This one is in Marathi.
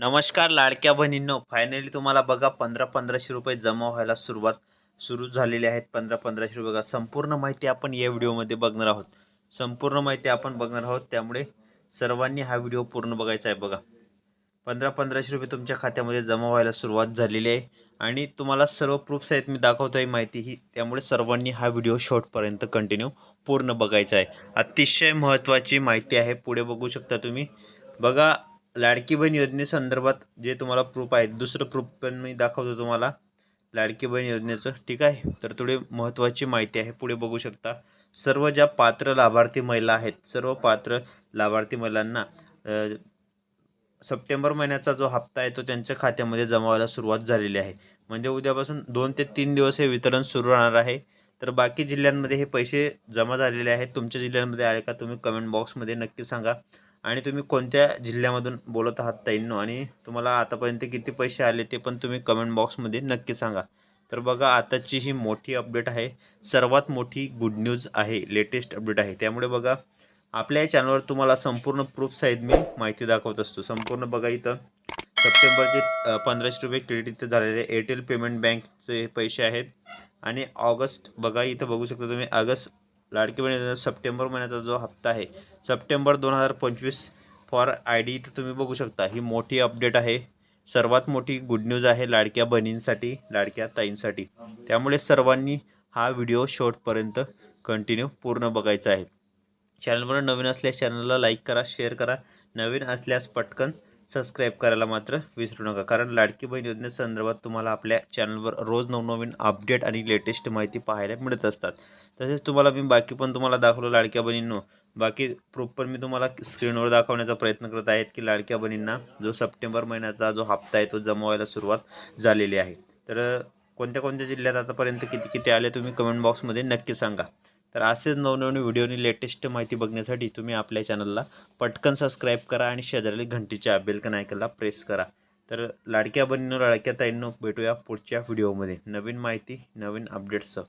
नमस्कार लाडक्या बहिणींनो. फायनली तुम्हाला बघा पंधरा पंधराशे रुपये जमा व्हायला सुरुवात सुरू झालेली आहेत. पंधरा पंधराशे रुपये बघा. संपूर्ण माहिती आपण या व्हिडिओमध्ये बघणार आहोत. संपूर्ण माहिती आपण बघणार आहोत. त्यामुळे सर्वांनी हा व्हिडिओ पूर्ण बघायचा आहे बघा. पंधरा पंधराशे रुपये तुमच्या खात्यामध्ये जमा व्हायला सुरुवात झालेली आहे. आणि तुम्हाला सर्व प्रूफ्स आहेत मी दाखवतो आहे माहिती ही. त्यामुळे सर्वांनी हा व्हिडिओ शॉर्टपर्यंत कंटिन्यू पूर्ण बघायचा आहे. अतिशय महत्त्वाची माहिती आहे. पुढे बघू शकता तुम्ही. बघा लाडकी बहीण योजनेसंदर्भात जे तुम्हाला प्रूफ आहेत दुसरं प्रूफ पण मी दाखवतो तुम्हाला. लाडकी बहीण योजनेचं ठीक आहे? तर थोडी महत्त्वाची माहिती आहे पुढे बघू शकता. सर्व ज्या पात्र लाभार्थी महिला आहेत सर्व पात्र लाभार्थी महिलांना सप्टेंबर महिन्याचा जो हप्ता आहे तो त्यांच्या खात्यामध्ये जमा व्हायला सुरुवात झालेली आहे. म्हणजे उद्यापासून दोन ते तीन दिवस हे वितरण सुरू राहणार आहे. तर बाकी जिल्ह्यांमध्ये हे पैसे जमा झालेले आहेत. तुमच्या जिल्ह्यांमध्ये आले का तुम्ही कमेंट बॉक्समध्ये नक्की सांगा. आणि तुम्ही कोणत्या जिल्ह्यामधून बोलत आहात ताईंनो? आणि तुम्हाला आतापर्यंत किती पैसे आले ते पण तुम्ही कमेंट बॉक्समध्ये नक्की सांगा. तर बघा आताची ही मोठी अपडेट आहे. सर्वात मोठी गुड न्यूज आहे लेटेस्ट अपडेट आहे. त्यामुळे बघा आपल्या या चॅनलवर तुम्हाला संपूर्ण प्रूफसहित मी माहिती दाखवत असतो. संपूर्ण बघा इथं सप्टेंबरचे पंधराशे रुपये क्रेडिट इथं झालेले एअरटेल पेमेंट बँकचे पैसे आहेत. आणि ऑगस्ट बघा इथं बघू शकता तुम्ही ऑगस्ट लाडकी बहिणी सप्टेंबर महिन्याचा जो हप्ता आहे सप्टेंबर दोन हजार पंचवीस फॉर आय डी इथं तुम्ही बघू शकता. ही मोठी अपडेट आहे. सर्वात मोठी गुड न्यूज आहे लाडक्या बहिणींसाठी लाडक्या ताईंसाठी. त्यामुळे सर्वांनी हा व्हिडिओ शॉर्टपर्यंत कंटिन्यू पूर्ण बघायचा आहे. चॅनलवर नवीन असल्यास चॅनलला लाईक करा शेअर करा. नवीन असल्यास पटकन सबस्क्राईब करायला मात्र विसरू नका. कारण लाडकी बहीण योजनेसंदर्भात तुम्हाला आपल्या चॅनलवर रोज नवनवीन अपडेट आणि लेटेस्ट माहिती पाहायला मिळत असतात. तसेच तुम्हाला मी बाकी पण तुम्हाला दाखवलं लाडक्या बहिणींनो. बाकी प्रूफ पण मी तुम्हाला स्क्रीनवर दाखवण्याचा प्रयत्न करत आहेत की लाडक्या बहिणींना जो सप्टेंबर महिन्याचा जो हप्ता आहे तो जमा व्हायला सुरुवात झालेली आहे. तर कोणत्या कोणत्या जिल्ह्यात आतापर्यंत किती किती आले तुम्ही कमेंट बॉक्समध्ये नक्की सांगा. तर असेच नवनवीन व्हिडिओनी लेटेस्ट माहिती बघण्यासाठी तुम्ही आपल्या चॅनलला पटकन सबस्क्राईब करा आणि शेजारी घंटीच्या बेलकन आयकनला प्रेस करा. तर लाडक्या बहिणीनो लाडक्या ताईंनो भेटूया पुढच्या व्हिडिओमध्ये. नवीन माहिती नवीन अपडेट्सचं